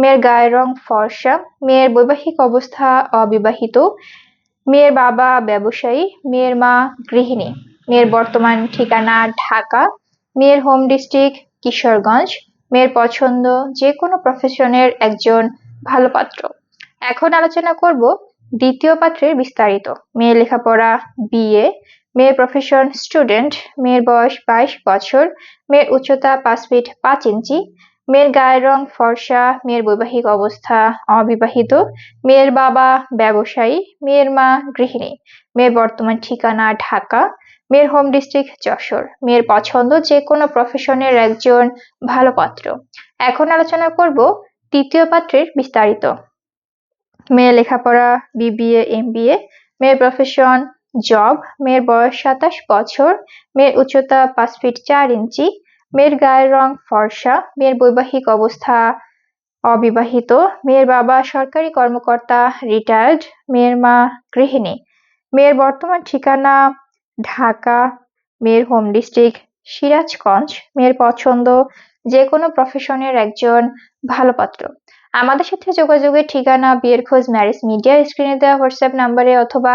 মেয়ের গায়ের রং ফর্সা, মেয়ের বৈবাহিক অবস্থা অবিবাহিত, মেয়ের বাবা ব্যবসায়ী, মেয়ের মা গৃহিণী, মেয়ের বর্তমান ঠিকানা ঢাকা, মেয়ের হোম ডিস্ট্রিক্ট কিশোরগঞ্জ, মেয়ের পছন্দ যে কোনো প্রফেশনের একজন ভালো পাত্র। এখন আলোচনা করব দ্বিতীয় পাত্রের বিস্তারিত। মেয়ের লেখাপড়া বিয়ে মেয়ের প্রফেশন স্টুডেন্ট মেয়ের বয়স বাইশ বছর, মেয়ের উচ্চতা পাঁচ ফিট পাঁচ ইঞ্চি মেয়ের গায়ের রং ফর্সা, মেয়ের বৈবাহিক অবস্থা অবিবাহিত, মেয়ের বাবা ব্যবসায়ী, মেয়ের মা গৃহিণী, মেয়ের বর্তমান ঠিকানা ঢাকা, মেয়ের হোম ডিস্ট্রিক্ট যশোর, মেয়ের পছন্দ যে কোনো প্রফেশনের একজন ভালো পাত্র। এখন আলোচনা করব তৃতীয় পাত্রের বিস্তারিত। মেয়ের লেখাপড়া বিবিএ এমবিএ মেয়ের প্রফেশন জব মেয়ের বয়স সাতাশ বছর, মেয়ের উচ্চতা পাঁচ ফিট চার ইঞ্চি মেয়ের গায়ের রং ফর্সা, মেয়ের বৈবাহিক অবস্থা অবিবাহিত, মেয়ের বাবা সরকারি কর্মকর্তা রিটায়ার্ড মেয়ের মা গৃহিণী, মেয়ের বর্তমান ঠিকানা ঢাকা, মেয়ের হোম ডিস্ট্রিক্ট সিরাজগঞ্জ, মেয়ের পছন্দ যে কোনো প্রফেশনের একজন ভালো পাত্র। আমাদের সাথে যোগাযোগের ঠিকানা, বিয়ের খোঁজ ম্যারেজ মিডিয়া স্ক্রিনে দেওয়া হোয়াটসঅ্যাপ নাম্বারে অথবা